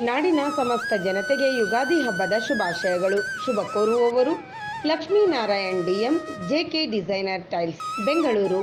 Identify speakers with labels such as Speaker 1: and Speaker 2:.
Speaker 1: ನಾಡಿನ ಸಮಸ್ತ ಜನತೆಗೆ ಯುಗಾದಿ ಹಬ್ಬದ ಶುಭಾಶಯಗಳು. ಶುಭ ಕೋರುವವರು Lakshminarayan
Speaker 2: D M J K designer tiles Bengaluru.